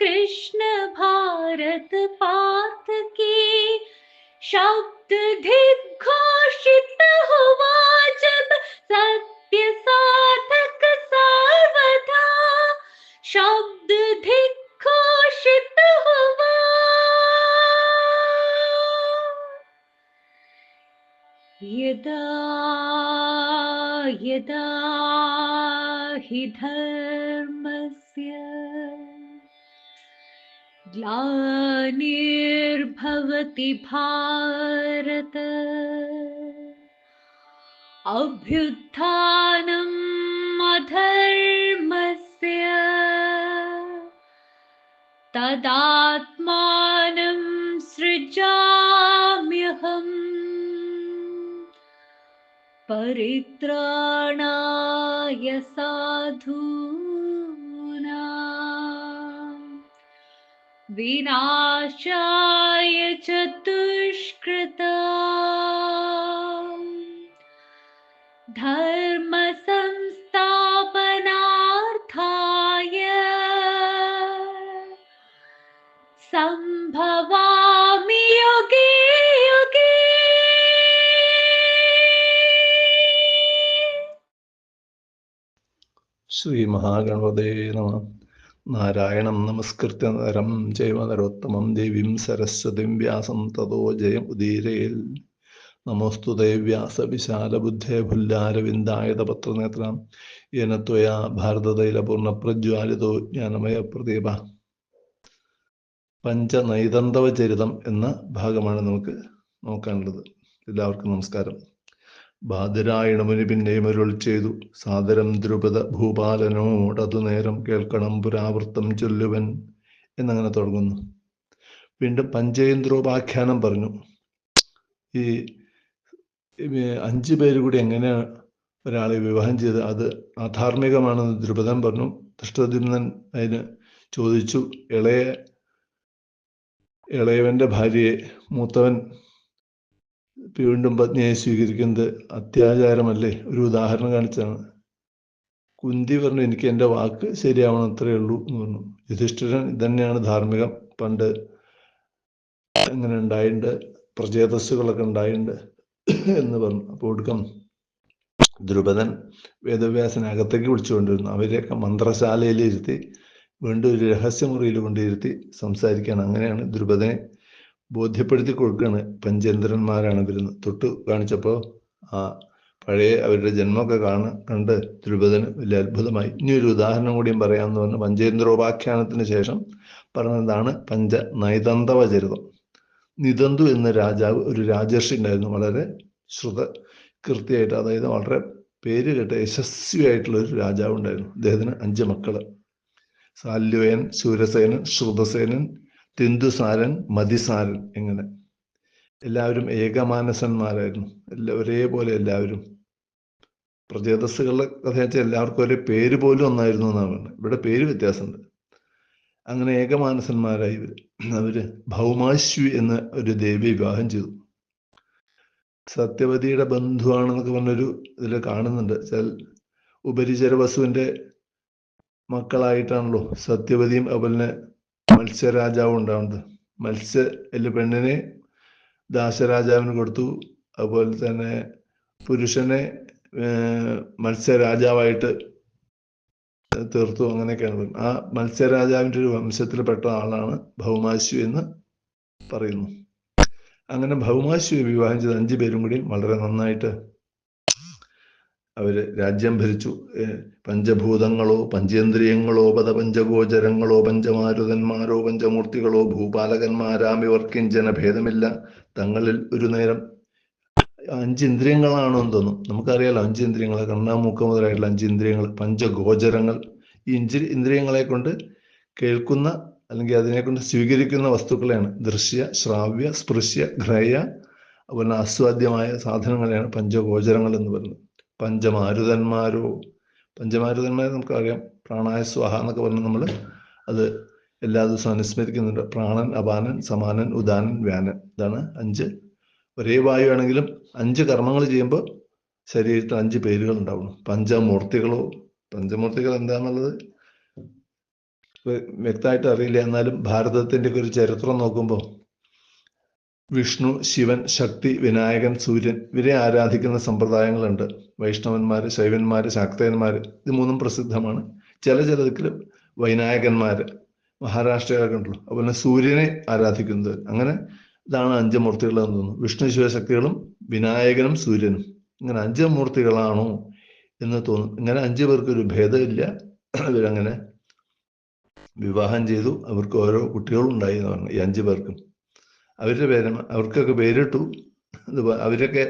कृष्ण भारत पार्थ की शब्द घोषित हुआ जब सत्य साधक सर्वथा शब्द घोषित हुआ। यदा यदा हि ग्लानिर्भवति भारत। अभ्युत्थानम् अधर्मस्य तदात्मानं सृजाम्यहम्। परित्राणाय साधूनां विनाशाय चतुष्कृता धर्मसंस्थापनार्थाय सम्भवामि युगे युगे। नमः। നാരായണം നമസ്കൃത്യ നരം ജൈവ നരോത്തമം ദേവീം സരസ്വതിം വ്യാസം തതോ ജയം ഉദീരയിൽ. നമോസ്തു വ്യാസ വിശാല ബുദ്ധേ ഭുല്ലാരവിന്ദായത പത്രനേത്രം യനത്വയാ ഭാരതതൈല ഭാരതതൈലപൂർണ പ്രജ്വാലിതോ ജ്ഞാനമയ പ്രദീപ. പഞ്ചനൈതന്തവചരിതം എന്ന ഭാഗമാണ് നമുക്ക് നോക്കാനുള്ളത്. എല്ലാവർക്കും നമസ്കാരം. ബാദരായണമുനി പിന്നെയും അരുൾ ചെയ്തു. സാദരം ദ്രുപദ ഭൂപാലനോടതു നേരം കേൾക്കണം പുരാവൃത്തം ചൊല്ലുവൻ എന്നങ്ങനെ തുടങ്ങുന്നു. വീണ്ടും പഞ്ചേന്ദ്രോപാഖ്യാനം പറഞ്ഞു. ഈ ഈ അഞ്ചു പേര് കൂടി എങ്ങനെ ഒരാളെ വിവാഹം ചെയ്ത് അത് അധാർമികമാണെന്ന് ദ്രുപദൻ പറഞ്ഞു. ദൃഷ്ടദ്യുമ്നൻ അതിന് ചോദിച്ചു ഇളയ ഇളയവന്റെ ഭാര്യയെ മൂത്തവൻ വീണ്ടും പത്നിയെ സ്വീകരിക്കുന്നത് അത്യാചാരമല്ലേ? ഒരു ഉദാഹരണം കാണിച്ചാണ്. കുന്തി പറഞ്ഞു എനിക്ക് എന്റെ വാക്ക് ശരിയാവണം അത്രേ ഉള്ളൂ എന്ന് പറഞ്ഞു. യുധിഷ്ഠിരൻ ഇതന്നെയാണ് ധാർമ്മികം. പണ്ട് അങ്ങനെ ഉണ്ടായിട്ടുണ്ട് പ്രചേതസ്സുകളൊക്കെ ഉണ്ടായിട്ടുണ്ട് എന്ന് പറഞ്ഞു. അപ്പോൾ ഒടുക്കം ദ്രുപദൻ വേദവ്യാസനെ അകത്തേക്ക് വിളിച്ചുകൊണ്ടിരുന്നു. അവരെയൊക്കെ മന്ത്രശാലയിൽ ഇരുത്തി വീണ്ടും ഒരു രഹസ്യമുറിയിൽ കൊണ്ടിരുത്തി സംസാരിക്കാൻ അങ്ങനെയാണ് ദ്രുപദനെ ബോധ്യപ്പെടുത്തി കൊടുക്കുകയാണ് പഞ്ചേന്ദ്രന്മാരാണ് വരുന്നത് തൊട്ട് കാണിച്ചപ്പോൾ ആ പഴയ അവരുടെ ജന്മമൊക്കെ കാണ കണ്ട് ദ്രുപദന് വലിയ അത്ഭുതമായി. ഇനി ഒരു ഉദാഹരണം കൂടിയും പറയാമെന്ന് പറഞ്ഞ് പഞ്ചേന്ദ്രോപാഖ്യാനത്തിന് ശേഷം പറഞ്ഞതാണ് പഞ്ച നൈതന്തവ ചരിതം നിതന്തു എന്ന രാജാവ് ഒരു രാജർഷി ഉണ്ടായിരുന്നു. വളരെ ശ്രുത കൃത്യമായിട്ട് അതായത് വളരെ പേര് കേട്ട യശസ്വിയായിട്ടുള്ള ഒരു രാജാവ് ഉണ്ടായിരുന്നു. അദ്ദേഹത്തിന് അഞ്ച് മക്കൾ. സാല്യുവേൻ ശൂരസേനൻ ശ്രുതസേനൻ തിന്ദുസാരൻ മതിസാരൻ എങ്ങനെ എല്ലാവരും ഏകമാനസന്മാരായിരുന്നു എല്ലാ ഒരേപോലെ എല്ലാവരും. പ്രചേതസ്സുകളുടെ കഥ വെച്ചാൽ എല്ലാവർക്കും ഒരേ പേര് പോലും ഒന്നായിരുന്നു എന്നാണ് പറയുന്നത് ഇവിടെ പേര് വ്യത്യാസമുണ്ട്. അങ്ങനെ ഏകമാനസന്മാരായി അവർ ഭൗമാശ്വി എന്ന ഒരു ദേവി വിവാഹം ചെയ്തു. സത്യവതിയുടെ ബന്ധുവാണെന്നൊക്കെ പറഞ്ഞൊരു ഇതിൽ കാണുന്നുണ്ട്. വെച്ചാൽ ഉപരിചര വസുവിന്റെ മക്കളായിട്ടാണല്ലോ സത്യവതിയും അതുപോലെ മത്സ്യരാജാവും ഉണ്ടാവുന്നത് മത്സ്യ അല്ല പെണ്ണിനെ ദാസരാജാവിന് കൊടുത്തു. അതുപോലെ തന്നെ പുരുഷനെ മത്സ്യരാജാവായിട്ട് തീർത്തു. അങ്ങനെയൊക്കെയാണ്. പറയുന്നത് ആ മത്സ്യരാജാവിന്റെ ഒരു വംശത്തിൽപ്പെട്ട ആളാണ് ഭൗമാശു എന്ന് പറയുന്നു. അങ്ങനെ ഭൗമാശുവെ വിവാഹം ചെയ്ത അഞ്ചു പേരും കൂടി വളരെ നന്നായിട്ട് അവർ രാജ്യം ഭരിച്ചു. പഞ്ചഭൂതങ്ങളോ പഞ്ചേന്ദ്രിയങ്ങളോ പദപഞ്ചഗോചരങ്ങളോ പഞ്ചമാരുതന്മാരോ പഞ്ചമൂർത്തികളോ ഭൂപാലകന്മാരാം ഇവർക്കും ജനഭേദമില്ല. തങ്ങളിൽ ഒരു നേരം അഞ്ച് ഇന്ദ്രിയങ്ങളാണോ എന്ന് തോന്നും. നമുക്കറിയാലോ അഞ്ച് ഇന്ദ്രിയങ്ങൾ കണ്ണാമൂക്ക മുതലായിട്ടുള്ള അഞ്ച് ഇന്ദ്രിയങ്ങൾ പഞ്ചഗോചരങ്ങൾ. ഈ ഇഞ്ചി ഇന്ദ്രിയങ്ങളെ കൊണ്ട് കേൾക്കുന്ന അല്ലെങ്കിൽ അതിനെക്കൊണ്ട് സ്വീകരിക്കുന്ന വസ്തുക്കളെയാണ്. ദൃശ്യ ശ്രാവ്യ സ്പൃശ്യ ഗ്രഹ അതുപോലെ ആസ്വാദ്യമായ സാധനങ്ങളെയാണ് പഞ്ചഗോചരങ്ങൾ എന്ന് പറയുന്നത്. പഞ്ചമാരുതന്മാരോ? പഞ്ചമാരുതന്മാരെ നമുക്കറിയാം. പ്രാണായ സ്വാഹ എന്നൊക്കെ പറഞ്ഞ് നമ്മൾ അത് എല്ലാ ദിവസവും അനുസ്മരിക്കുന്നുണ്ട്. പ്രാണൻ അപാനൻ സമാനൻ ഉദാനൻ വ്യാനൻ. ഇതാണ് അഞ്ച്. ഒരേ വായു ആണെങ്കിലും അഞ്ച് കർമ്മങ്ങൾ ചെയ്യുമ്പോൾ ശരീരത്തിൽ അഞ്ച് പേരുകൾ ഉണ്ടാവുന്നു. പഞ്ചമൂർത്തികളോ? പഞ്ചമൂർത്തികൾ എന്താണെന്നുള്ളത് വ്യക്തമായിട്ട് അറിയില്ല. എന്നാലും ഭാരതത്തിന്റെ ഒരു ചരിത്രം നോക്കുമ്പോൾ വിഷ്ണു ശിവൻ ശക്തി വിനായകൻ സൂര്യൻ ഇവരെ ആരാധിക്കുന്ന സമ്പ്രദായങ്ങളുണ്ട്. വൈഷ്ണവന്മാര് ശൈവന്മാര് ശാക്തയന്മാർ ഇത് മൂന്നും പ്രസിദ്ധമാണ്. ചില ചിലതിൽ വൈനായകന്മാർ മഹാരാഷ്ട്രയിലൊക്കെ ഉണ്ടല്ലോ അതുപോലെ സൂര്യനെ ആരാധിക്കുന്നത്. അങ്ങനെ ഇതാണ് അഞ്ച് മൂർത്തികൾ എന്ന് തോന്നുന്നു. വിഷ്ണു ശിവശക്തികളും വിനായകനും സൂര്യനും. ഇങ്ങനെ അഞ്ച് മൂർത്തികളാണോ എന്ന് തോന്നുന്നു ഇങ്ങനെ അഞ്ചു പേർക്ക് ഒരു ഭേദമില്ല. അവരങ്ങനെ വിവാഹം ചെയ്തു. അവർക്ക് ഓരോ കുട്ടികളും ഉണ്ടായി എന്ന് പറഞ്ഞു. ഈ അഞ്ചു പേർക്കും. അവരുടെ പേര് അവർക്കൊക്കെ പേരിട്ടു. അവരൊക്കെ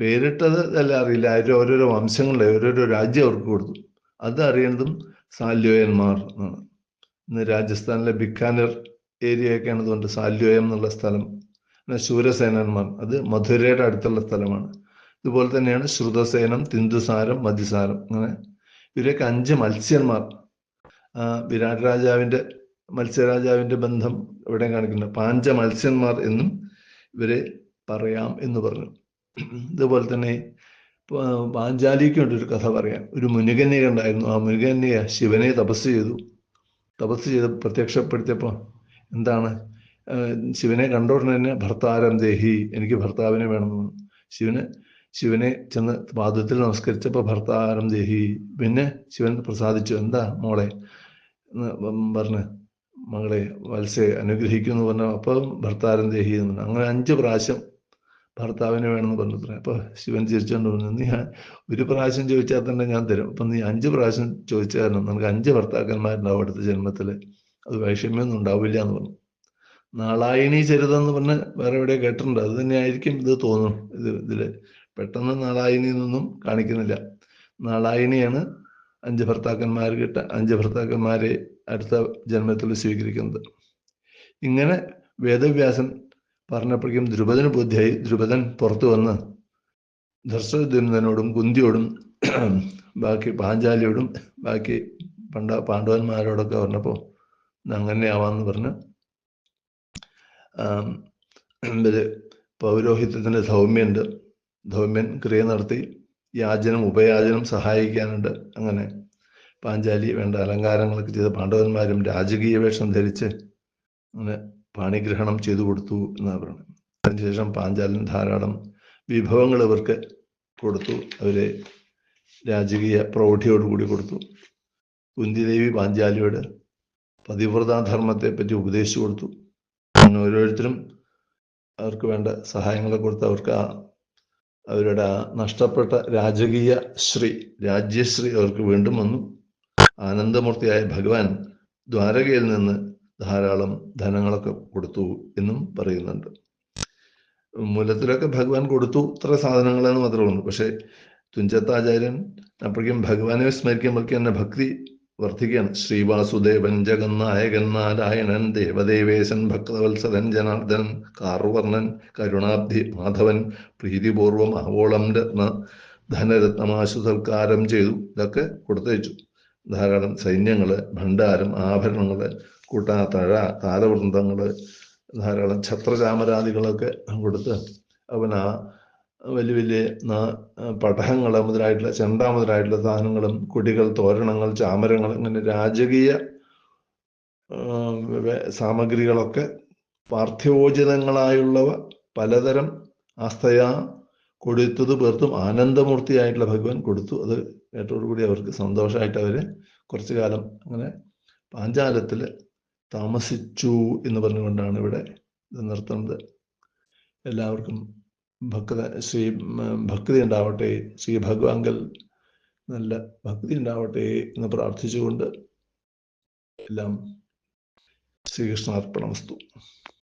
പേരിട്ടത് അല്ല അറിയില്ല. അവരുടെ ഓരോരോ വംശങ്ങളെ ഓരോരോ രാജ്യം അവർക്ക് കൊടുത്തു. അത് അറിയേണ്ടതും സാല്യോയന്മാർ എന്നാണ് ഇന്ന് രാജസ്ഥാനിലെ ബിക്കാനർ ഏരിയയൊക്കെയാണ് അതുകൊണ്ട് സാല്യോയം എന്നുള്ള സ്ഥലം. പിന്നെ ശൂരസേനന്മാർ. അത് മധുരയുടെ അടുത്തുള്ള സ്ഥലമാണ്. ഇതുപോലെ തന്നെയാണ് ശ്രുതസേനം തിന്ദുസാരം മതിസാരം. അങ്ങനെ ഇവരൊക്കെ അഞ്ച് മത്സ്യന്മാർ. വിരാട് രാജാവിന്റെ മത്സ്യരാജാവിന്റെ ബന്ധം ഇവിടെ കാണിക്കുന്നു. പാഞ്ച മത്സ്യന്മാർ എന്നും ഇവരെ പറയാം എന്ന് പറഞ്ഞു. ഇതുപോലെ തന്നെ പാഞ്ചാലിക്ക് വേണ്ടി ഒരു കഥ പറയാം. ഒരു മുനികന്യക ഉണ്ടായിരുന്നു. ആ മുനികന്യക ശിവനെ തപസ് ചെയ്തു. തപസ് ചെയ്ത് പ്രത്യക്ഷപ്പെടുത്തിയപ്പോൾ എന്താണ്? ശിവനെ കണ്ട ഉടനെ തന്നെ ഭർത്താരം ദേഹി എനിക്ക് ഭർത്താവിനെ വേണമെന്ന് ശിവന് ശിവനെ ചെന്ന് പാദത്തിൽ നമസ്കരിച്ചപ്പോൾ ഭർത്താരം ദേഹി. പിന്നെ ശിവൻ പ്രസാദിച്ചു. എന്താ മോളെ? പറഞ്ഞ് മകളെ വത്സ്യ അനുഗ്രഹിക്കുന്നു പറഞ്ഞു. അപ്പം ഭർത്താരം ദേഹി എന്ന് പറഞ്ഞു അങ്ങനെ അഞ്ച് പ്രാവശ്യം ഭർത്താവിനെ വേണമെന്ന് പറഞ്ഞു. പറഞ്ഞു അപ്പോൾ ശിവൻ ചിരിച്ചുകൊണ്ട് പറഞ്ഞു നീ ഒരു പ്രാവശ്യം ചോദിച്ചാൽ തന്നെ ഞാൻ തരും. അപ്പം നീ അഞ്ച് പ്രാവശ്യം ചോദിച്ച കാരണം നമുക്ക് അഞ്ച് ഭർത്താക്കന്മാരുണ്ടാവും അടുത്ത ജന്മത്തിൽ അത് വൈഷമ്യമൊന്നും ഉണ്ടാവില്ല എന്ന് പറഞ്ഞു. നാളായണി ചരിതം എന്ന് പറഞ്ഞ് വേറെ എവിടെയോ കേട്ടിട്ടുണ്ട്. അത് തന്നെയായിരിക്കും ഇത് തോന്നും. ഇത് ഇതിൽ പെട്ടെന്ന് നാളായിനി എന്നൊന്നും കാണിക്കുന്നില്ല. നാളായണിയാണ് അഞ്ച് ഭർത്താക്കന്മാർ കിട്ട അഞ്ച് ഭർത്താക്കന്മാരെ അടുത്ത ജന്മത്തിൽ സ്വീകരിക്കുന്നത്. ഇങ്ങനെ വേദവ്യാസൻ പറഞ്ഞപ്പോഴേക്കും ധ്രുപദന് ബുദ്ധിയായി. ധ്രുപദൻ പുറത്തു വന്ന് ദർശനോടും കുന്തിയോടും ബാക്കി പാഞ്ചാലിയോടും ബാക്കി പണ്ട പാണ്ഡവന്മാരോടൊക്കെ പറഞ്ഞപ്പോൾ അങ്ങനെ ആവാന്ന് പറഞ്ഞ് ഇവർ പൗരോഹിത്യത്തിന്റെ സൗമ്യുണ്ട്. ധൗമ്യൻ ക്രിയ നടത്തി. യാചനം ഉപയാചനം സഹായിക്കാനുണ്ട്. അങ്ങനെ പാഞ്ചാലി വേണ്ട അലങ്കാരങ്ങളൊക്കെ ചെയ്ത പാണ്ഡവന്മാരും രാജകീയ വേഷം ധരിച്ച് പാണിഗ്രഹണം ചെയ്തു കൊടുത്തു എന്നാണ് പറയുന്നത്. അതിനുശേഷം പാഞ്ചാലൻ ധാരാളം വിഭവങ്ങൾ ഇവർക്ക് കൊടുത്തു. അവരെ രാജകീയ പ്രൗഢിയോടുകൂടി കൊടുത്തു. കുന്തിദേവി പാഞ്ചാലിയോട് പതിവ്രതാധർമ്മത്തെ പറ്റി ഉപദേശിച്ചു കൊടുത്തു. അങ്ങനെ ഓരോരുത്തരും അവർക്ക് വേണ്ട സഹായങ്ങളെ കൊടുത്ത് അവർക്ക് ആ അവരുടെ ആ നഷ്ടപ്പെട്ട രാജകീയ ശ്രീ രാജ്യശ്രീ അവർക്ക് വീണ്ടും വന്നു. ആനന്ദമൂർത്തിയായ ഭഗവാൻ ദ്വാരകയിൽ നിന്ന് ധാരാളം ധനങ്ങളൊക്കെ കൊടുത്തു എന്നും പറയുന്നുണ്ട്. മൂലത്തിലൊക്കെ ഭഗവാൻ കൊടുത്തു ഇത്ര സാധനങ്ങളെന്ന് മാത്രമേ ഉള്ളൂ. പക്ഷെ തുഞ്ചത്താചാര്യൻ അപ്പോഴേക്കും ഭഗവാനെ സ്മരിക്കുമ്പോഴേക്കും എന്നെ ഭക്തി വർദ്ധിക്കുകയാണ്. ശ്രീവാസുദേവൻ ജഗന്നായകൻ നാരായണൻ ദേവദേവേശൻ ഭക്തവത്സരൻ ജനാർദ്ദനൻ കാർവർണൻ കരുണാബ്ധി മാധവൻ പ്രീതിപൂർവം ആവോളം രത്ന ധനരത്നമാശു സൽക്കാരം ചെയ്തു ഇതൊക്കെ കൊടുത്തയച്ചു. ധാരാളം സൈന്യങ്ങൾ ഭണ്ഡാരം ആഭരണങ്ങൾ കൂട്ടാത്തഴ താലവൃന്ദങ്ങൾ ധാരാളം ഛത്രചാമരാദികളൊക്കെ കൊടുത്ത് അവൻ ആ വലിയ വലിയ പടഹങ്ങൾ മുതലായിട്ടുള്ള ചെണ്ട മുതലായിട്ടുള്ള സാധനങ്ങളും കൊടികൾ തോരണങ്ങൾ ചാമരങ്ങൾ ഇങ്ങനെ രാജകീയ സാമഗ്രികളൊക്കെ പാർത്ഥിവോചിതങ്ങളായുള്ളവ പലതരം ആസ്തയാ കൊടുത്തത് പേർത്തും ആനന്ദമൂർത്തിയായിട്ടുള്ള ഭഗവാൻ കൊടുത്തു. അത് കേട്ടോടുകൂടി അവർക്ക് സന്തോഷമായിട്ട് അവർ കുറച്ചു കാലം അങ്ങനെ പാഞ്ചാലത്തിൽ താമസിച്ചു എന്ന് പറഞ്ഞുകൊണ്ടാണ് ഇവിടെ ഇത് നിർത്തുന്നത്. എല്ലാവർക്കും ഭക്ത ശ്രീ ഭക്തി ഉണ്ടാവട്ടെ. ശ്രീ ഭഗവാങ്കൽ നല്ല ഭക്തി ഉണ്ടാവട്ടെ എന്ന് പ്രാർത്ഥിച്ചുകൊണ്ട് എല്ലാം ശ്രീകൃഷ്ണാർപ്പണമസ്തു